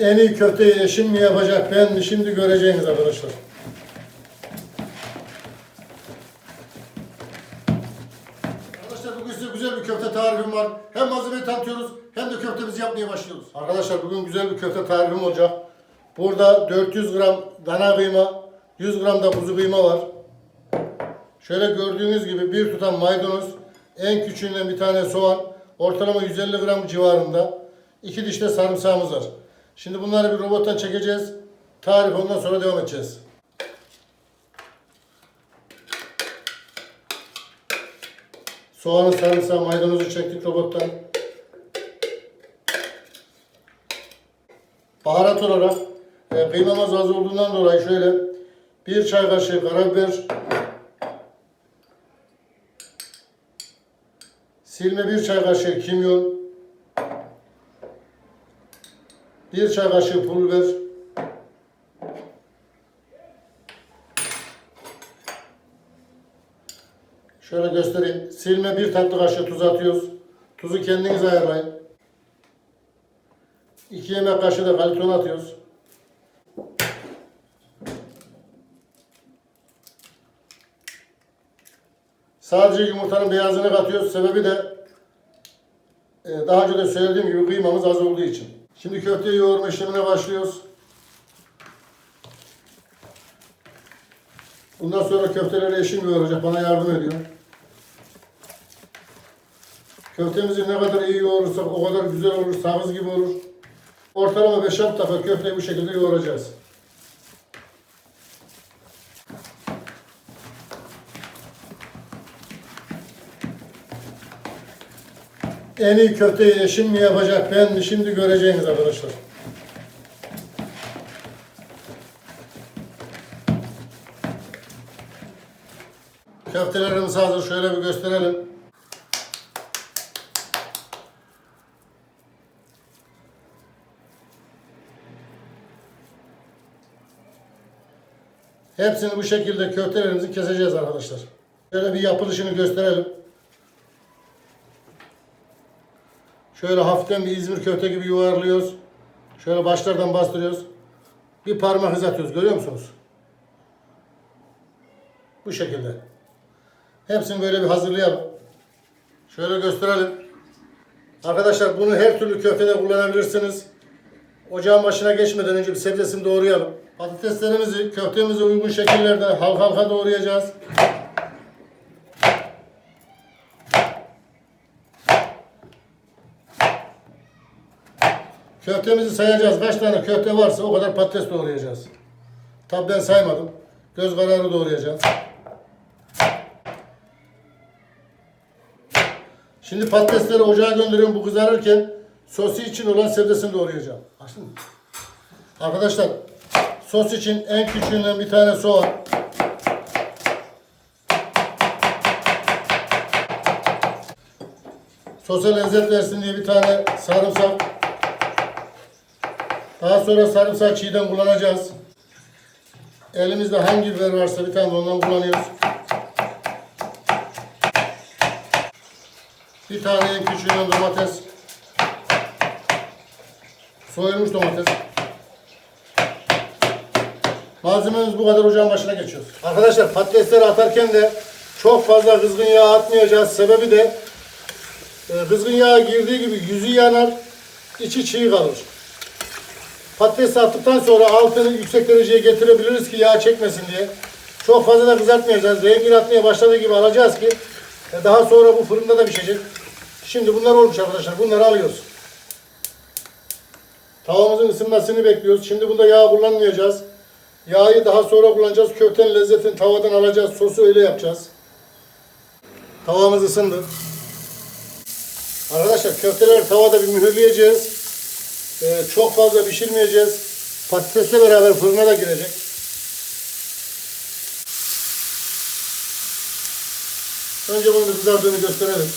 En iyi köfteyi eşim mi yapacak ben mi şimdi göreceğiniz arkadaşlar. Arkadaşlar bugün size güzel bir köfte tarifim var. Hem malzemeyi tanıtıyoruz hem de köftemizi yapmaya başlıyoruz. Arkadaşlar bugün güzel bir köfte tarifim olacak. Burada 400 gram dana kıyma, 100 gram da kuzu kıyma var. Şöyle gördüğünüz gibi bir tutam maydanoz, en küçüğünden bir tane soğan, ortalama 150 gram civarında. iki diş de sarımsağımız var. Şimdi bunları bir robottan çekeceğiz. Tarif ondan sonra devam edeceğiz. Soğanı, sarımsağı, maydanozu çektik robottan. Baharat olarak e, kıymamız az olduğundan dolayı şöyle bir çay kaşığı karabiber, silme bir çay kaşığı kimyon, bir çay kaşığı pul biber, şöyle göstereyim. Silme bir tatlı kaşığı tuz atıyoruz. Tuzu kendiniz ayarlayın. 2 yemek kaşığı da kaliton atıyoruz. Sadece yumurtanın beyazını katıyoruz. Sebebi de e, daha önce de söylediğim gibi kıymamız az olduğu için. Şimdi köfteyi yoğurma işlemine başlıyoruz. Bundan sonra köfteleri eşim yoğuracak. Bana yardım ediyor. Köftemizi ne kadar iyi yoğurursak o kadar güzel olur. Sakız gibi olur. Ortalama 5-6 dakika köfteyi bu şekilde yoğuracağız. En iyi köfteyi eşim mi yapacak ben mi şimdi göreceğiniz arkadaşlar. Köftelerimiz hazır. Şöyle bir gösterelim. Hepsini bu şekilde köftelerimizi keseceğiz arkadaşlar. Şöyle bir yapılışını gösterelim. Şöyle hafiften bir İzmir köfte gibi yuvarlıyoruz. Şöyle başlardan bastırıyoruz. Bir parmak hız atıyoruz. Görüyor musunuz? Bu şekilde. Hepsini böyle bir hazırlayalım. Şöyle gösterelim. Arkadaşlar bunu her türlü köftede kullanabilirsiniz. Ocağın başına geçmeden önce bir sebzesini doğrayalım. Patateslerimizi köftemize uygun şekillerde halka halka doğrayacağız. Köftemizi sayacağız. Kaç tane köfte varsa o kadar patates doğrayacağız. Tabi ben saymadım. Göz kararı doğrayacağım. Şimdi patatesleri ocağa gönderiyorum bu kızarırken sosu için olan sebzesini doğrayacağım. Açtın? Arkadaşlar sos için en küçüğünden bir tane soğan. Sosa lezzet versin diye bir tane sarımsak. Daha sonra sarımsak çiğden kullanacağız. Elimizde hangi biber varsa bir tane ondan kullanıyoruz. Bir tane en küçüğünden domates. Soyulmuş domates. Malzememiz bu kadar ocağın başına geçiyoruz. Arkadaşlar patatesleri atarken de çok fazla kızgın yağ atmayacağız. Sebebi de e, kızgın yağ girdiği gibi yüzü yanar, içi çiğ kalır. Patatesi attıktan sonra altını yüksek dereceye getirebiliriz ki yağ çekmesin diye. Çok fazla da kızartmayacağız. Rengini atmaya başladığı gibi alacağız ki e, daha sonra bu fırında da pişecek. Şimdi bunlar olmuş arkadaşlar. Bunları alıyoruz. Tavamızın ısınmasını bekliyoruz. Şimdi bunda yağ kullanmayacağız. Yağı daha sonra kullanacağız. Köftenin lezzetini tavadan alacağız. Sosu öyle yapacağız. Tavamız ısındı. Arkadaşlar köfteleri tavada bir mühürleyeceğiz. Ee, çok fazla pişirmeyeceğiz. Patatesle beraber fırına da girecek. Önce bunu kızardığını gösterelim.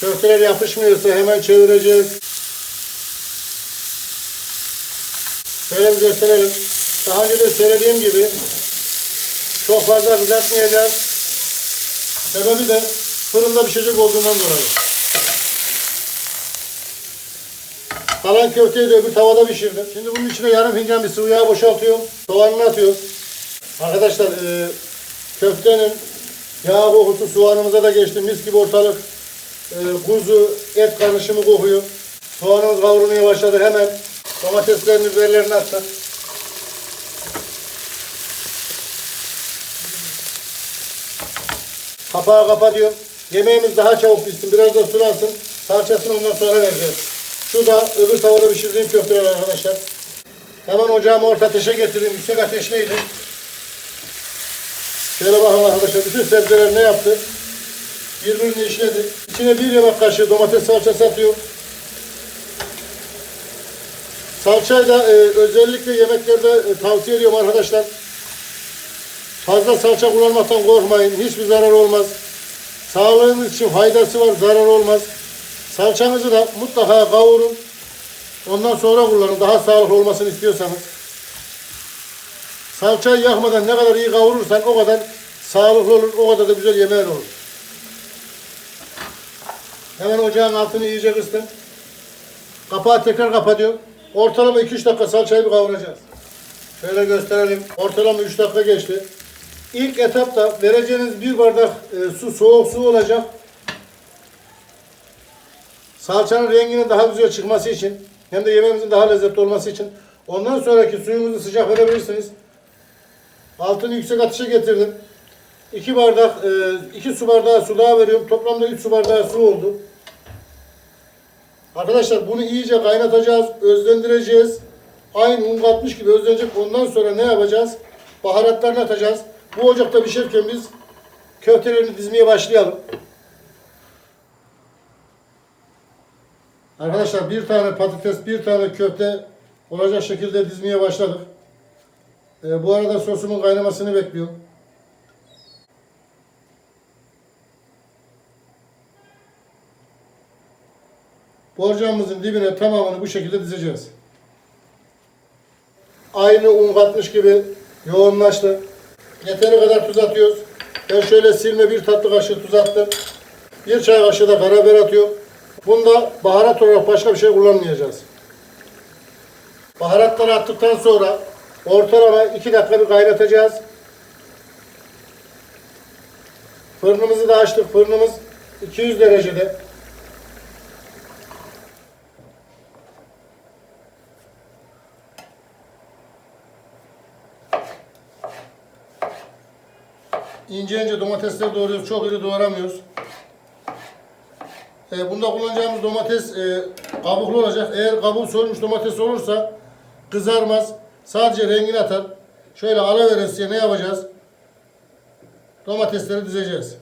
Köfteler yapışmıyorsa hemen çevireceğiz. Şöyle bir gösterelim. Daha önce de söylediğim gibi çok fazla kızartmayacağız. Sebebi de fırında pişecek olduğundan dolayı. Kalan köfteyi de öbür tavada pişirdim. Şimdi bunun içine yarım fincan bir sıvı yağ boşaltıyorum. Soğanını atıyoruz. Arkadaşlar e, köftenin yağ kokusu soğanımıza da geçti. Mis gibi ortalık e, kuzu, et karışımı kokuyor. Soğanımız kavrulmaya başladı hemen. Domateslerini, biberlerini attık. Kapağı kapatıyorum. Yemeğimiz daha çabuk pişsin. Biraz da sulansın. Salçasını ondan sonra vereceğiz. Şu da öbür tavada pişirdiğim köfteler arkadaşlar. Hemen ocağımı orta ateşe getirdim. Yüksek ateşteydi. Şöyle bakın arkadaşlar. Bütün sebzeler ne yaptı? Birbirini işledi. İçine bir yemek kaşığı domates salçası atıyorum. Salçayı da e, özellikle yemeklerde e, tavsiye ediyorum arkadaşlar. Fazla salça kullanmaktan korkmayın. Hiçbir zarar olmaz. Sağlığınız için faydası var, zarar olmaz. Salçanızı da mutlaka kavurun. Ondan sonra kullanın. Daha sağlıklı olmasını istiyorsanız. Salçayı yakmadan ne kadar iyi kavurursan o kadar sağlıklı olur, o kadar da güzel yemeğin olur. Hemen ocağın altını iyice kıstım. Kapağı tekrar kapatıyorum. Ortalama 2-3 dakika salçayı bir kavuracağız. Şöyle gösterelim. Ortalama 3 dakika geçti. İlk etapta vereceğiniz bir bardak e, su, soğuk su olacak. Salçanın renginin daha güzel çıkması için hem de yemeğimizin daha lezzetli olması için ondan sonraki suyumuzu sıcak verebilirsiniz. Altını yüksek ateşe getirdim. 2 bardak, 2 su bardağı su daha veriyorum. Toplamda 3 su bardağı su oldu. Arkadaşlar bunu iyice kaynatacağız, özlendireceğiz. Aynı un katmış gibi özlenecek. Ondan sonra ne yapacağız? Baharatlarını atacağız. Bu ocakta pişerken biz köftelerini dizmeye başlayalım. Arkadaşlar bir tane patates, bir tane köfte olacak şekilde dizmeye başladık. Ee, bu arada sosumun kaynamasını bekliyorum. Borcamımızın dibine tamamını bu şekilde dizeceğiz. Aynı un katmış gibi yoğunlaştı. Yeteri kadar tuz atıyoruz. Ben şöyle silme bir tatlı kaşığı tuz attım. Bir çay kaşığı da karabiber atıyorum. Bunda baharat olarak başka bir şey kullanmayacağız. Baharatları attıktan sonra ortalama 2 dakika bir kaynatacağız. Fırınımızı da açtık. Fırınımız 200 derecede. İnce ince domatesleri doğruyoruz. Çok iri doğramıyoruz. E, bunda kullanacağımız domates e, kabuklu olacak. Eğer kabuğu soyulmuş domates olursa kızarmaz. Sadece rengini atar. Şöyle alaveresiye ne yapacağız? Domatesleri dizeceğiz.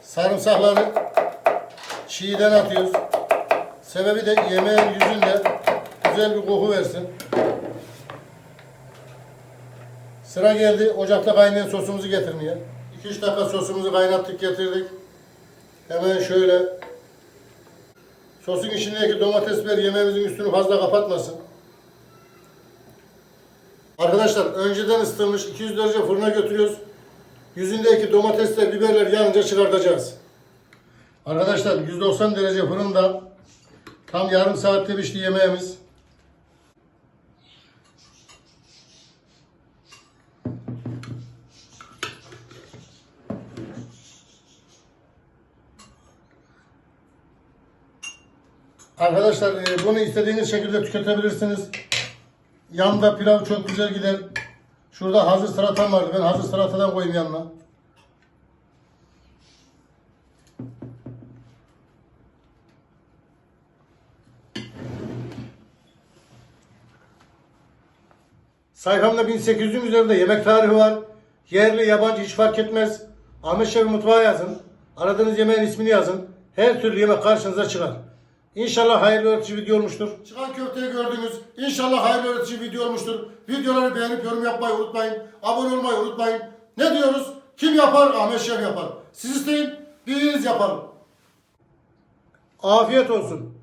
Sarımsakları çiğden atıyoruz. Sebebi de yemeğin yüzünde güzel bir koku versin. Sıra geldi ocakta kaynayan sosumuzu getirmeye. 2-3 dakika sosumuzu kaynattık getirdik. Hemen şöyle sosun içindeki domates biber yemeğimizin üstünü fazla kapatmasın. Arkadaşlar önceden ısıtılmış 200 derece fırına götürüyoruz. Yüzündeki domatesler, biberler yanınca çıkartacağız. Arkadaşlar 190 derece fırında tam yarım saatte pişti yemeğimiz. Arkadaşlar e, bunu istediğiniz şekilde tüketebilirsiniz. Yanında pilav çok güzel gider. Şurada hazır salatam vardı. Ben hazır salatadan koyayım yanına. Sayfamda 1800'ün üzerinde yemek tarihi var. Yerli, yabancı hiç fark etmez. Ahmet Şef mutfağı yazın. Aradığınız yemeğin ismini yazın. Her türlü yemek karşınıza çıkar. İnşallah hayırlı öğretici video olmuştur. Çıkan köfteyi gördünüz. İnşallah hayırlı öğretici video olmuştur. Videoları beğenip yorum yapmayı unutmayın. Abone olmayı unutmayın. Ne diyoruz? Kim yapar? Ahmet Şef yapar. Siz isteyin, biz yapalım. Afiyet olsun.